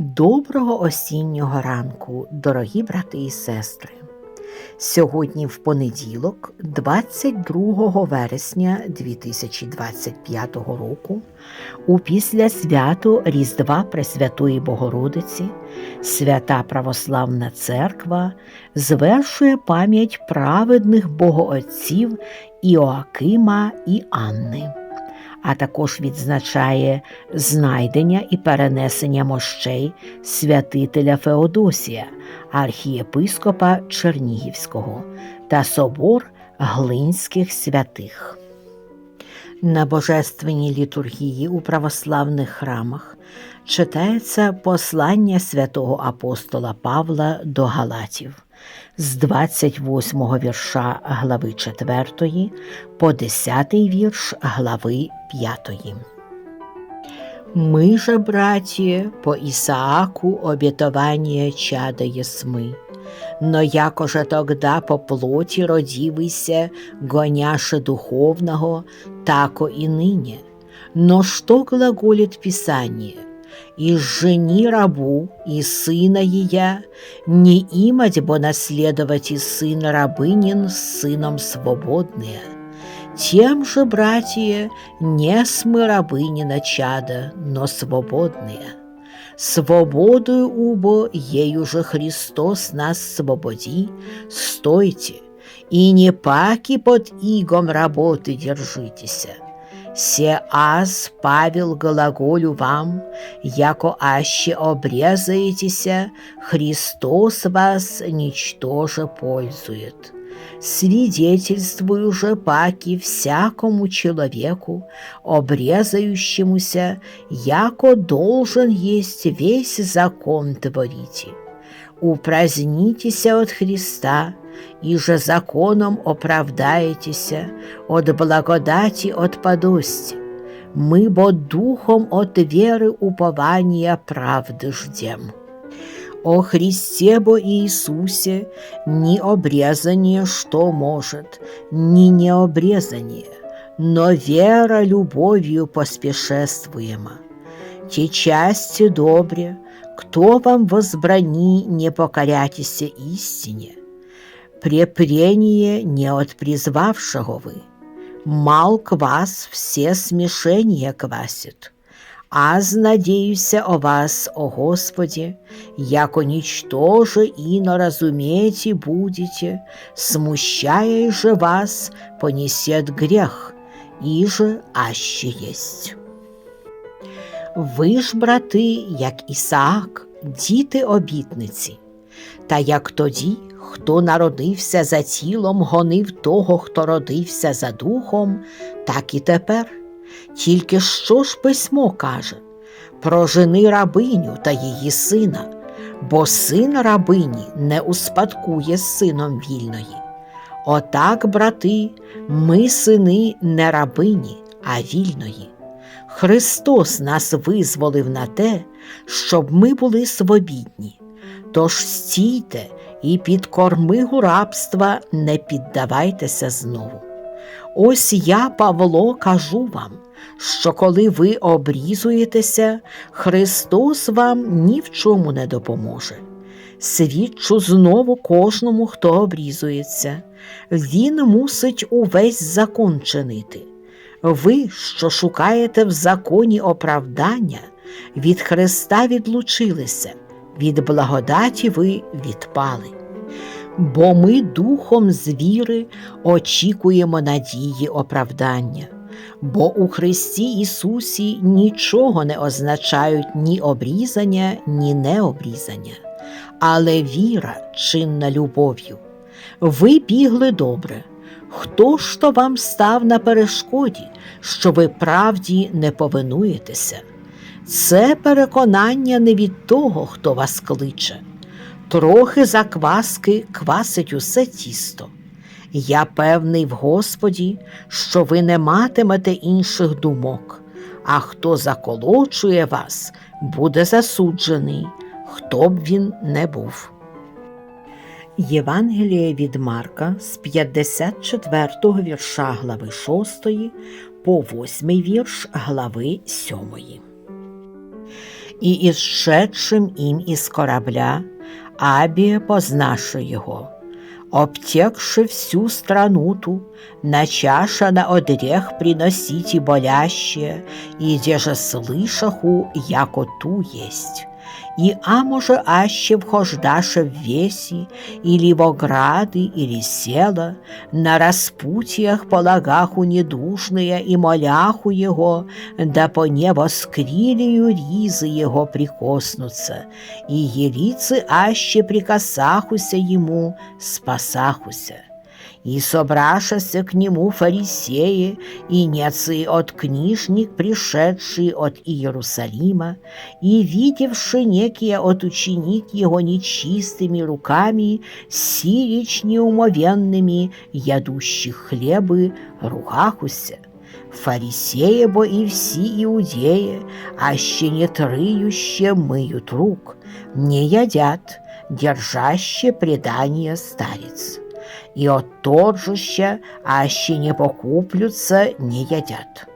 Доброго осіннього ранку, дорогі брати і сестри. Сьогодні в понеділок, 22 вересня 2025 року, у післясвято Різдва Пресвятої Богородиці, Свята Православна Церква звершує пам'ять праведних богоотців Іоакима і Анни а також відзначає знайдення і перенесення мощей святителя Феодосія, архієпископа Чернігівського та собор Глинських святих. На божественній літургії у православних храмах читається послання святого апостола Павла до Галатів з 28 вірша глави 4 по 10 вірш глави 5. Ми же, браті, по Ісааку обетование чада єсми, но якоже тогда по плоті родивися, гоняше духовного, тако и ныне. Но что глаголит Писание? «И жени рабу, и сына ее, не имать бо наследовать и сын рабынин с сыном свободные». Тем же, братья, не смы рабыни на чада, но свободные. Свободою убо, ею же Христос нас свободи, стойте, и не паки под игом работы держитеся. Се аз, Павел, глаголю вам, яко аще обрезаетеся, Христос вас ничтоже пользует. Свидетельствую же паки всякому человеку, обрезающемуся, яко должен есть весь закон творите. Упразднитеся от Христа, и же законом оправдаетеся, от благодати отпадости. Мы бо духом от веры упования правды ждем. О Христе бо Иисусе ни обрезание что может, ни необрезание, но вера любовью поспешествуема. Те части добре, кто вам возбрани не покорятися истине, препрение не от призвавшего вы, мал квас все смешения квасит. Аз надеюся о вас, о Господи, яко ничтоже ино разумеете будете, смущая же вас, понесет грех, і же аще єсть. Ви ж, брати, як Ісаак, діти обітниці, та як тоді, хто народився за тілом, гонив того, хто родився за духом, так і тепер. Тільки що ж письмо каже прожени рабиню та її сина, бо син рабині не успадкує з сином вільної. Отак, брати, ми сини не рабині, а вільної. Христос нас визволив на те, щоб ми були свобідні. Тож стійте і під кормигу рабства не піддавайтеся знову. Ось я, Павло, кажу вам, що коли ви обрізуєтеся, Христос вам ні в чому не допоможе. Свідчу знову кожному, хто обрізується, він мусить увесь закон чинити. Ви, що шукаєте в законі оправдання, від Христа відлучилися, від благодаті ви відпали бо ми духом з віри очікуємо надії оправдання, бо у Христі Ісусі нічого не означають ні обрізання, ні необрізання, але віра чинна любов'ю. Ви бігли добре. Хто ж то вам став на перешкоді, що ви правді не повинуєтеся? Це переконання не від того, хто вас кличе. Трохи закваски квасить усе тісто. Я певний в Господі, що ви не матимете інших думок, а хто заколочує вас, буде засуджений, хто б він не був. Євангеліє від Марка з 54 вірша глави 6 по 8 вірш глави 7. І ісшедшим им із корабля, Абія познавши його, обтекши всю страну ту, на чаша на одрех приносите боляще, и где же слышаху, яко ту есть И а може аще вхождаше в веси, или в ограды, или села, на распутьях полагаху недушные и моляху его, да по небо скрилию ризы его прикоснутся, и елицы аще прикасахуся ему, спасахуся. И собрашася к нему фарисеи и нецы от книжник, пришедшие от Иерусалима, и видевши некие от ученик его нечистыми руками, сирич неумовенными, ядущих хлебы, ругахуся. Фарисеи бо и все иудеи, аще не трыюще мыют рук, не едят, держаще предание старец и отторжуща, аще не покуплются, не едят.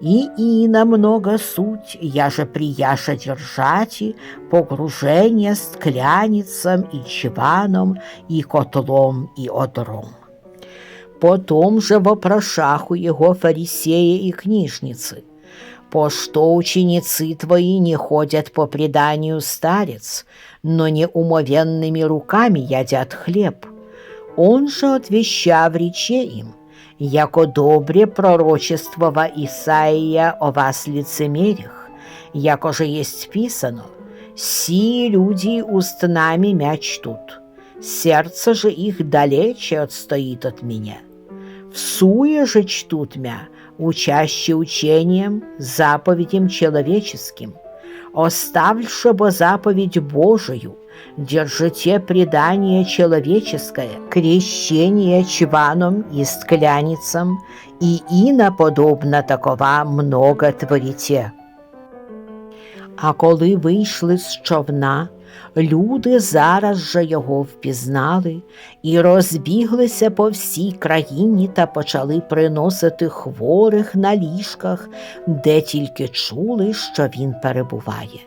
И и намного суть, я же прияша держати, погружение скляницам и чваном, и котлом, и одром. Потом же вопрошаху его фарисеи и книжницы, по что ученицы твои не ходят по преданию старец, но не умовенными руками едят хлеб? Он же отвещав рече им, яко добре пророчествова Исаия о вас лицемерях, яко же есть писано, «Си люди устнами мя чтут, сердце же их далече отстоит от меня. Всуе же чтут мя, учаще учением, заповедям человеческим, оставльше бо заповедь Божию, держите предание человеческое, крещение чваном и скляницам, и иноподобно такова много творите. А коли вийшли з човна, люди зараз же його впізнали і розбіглися по всій країні та почали приносити хворих на ліжках, де тільки чули, що він перебуває.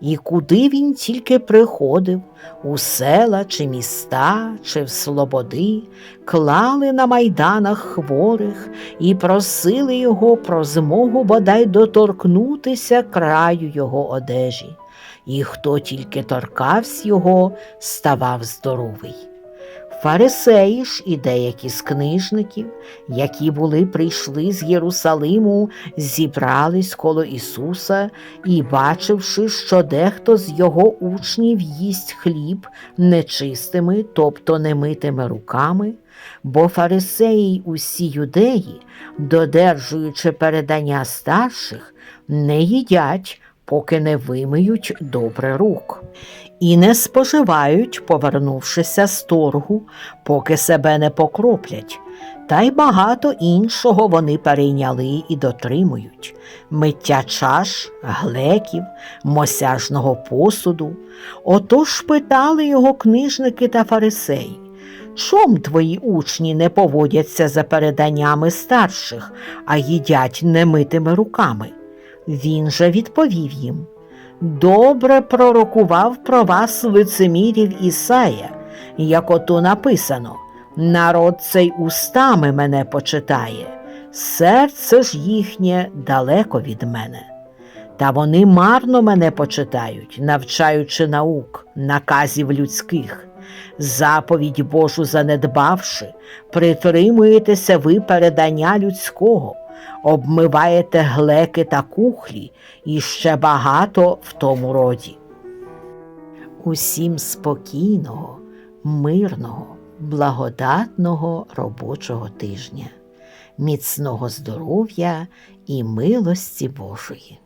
І куди він тільки приходив, у села чи міста, чи в слободи, клали на майданах хворих і просили його про змогу бодай доторкнутися краю його одежі, і хто тільки торкався його, ставав здоровий. Фарисеї ж і деякі з книжників, які були прийшли з Єрусалиму, зібрались коло Ісуса і, бачивши, що дехто з його учнів їсть хліб нечистими, тобто немитими руками, бо фарисеї усі юдеї, додержуючи передання старших, не їдять, поки не вимиють добре рук і не споживають, повернувшися з торгу, поки себе не покроплять, та й багато іншого вони перейняли і дотримують миття чаш, глеків, мосяжного посуду. Отож питали його книжники та фарисеї. Чом твої учні не поводяться за переданнями старших, а їдять немитими руками? Він же відповів їм добре пророкував про вас лицемірів Ісая, як ото написано народ цей устами мене почитає, серце ж їхнє далеко від мене. Та вони марно мене почитають, навчаючи наук, наказів людських. Заповідь Божу занедбавши, притримуєтеся ви передання людського обмиваєте глеки та кухлі і ще багато в тому роді. Усім спокійного, мирного, благодатного робочого тижня, міцного здоров'я і милості Божої.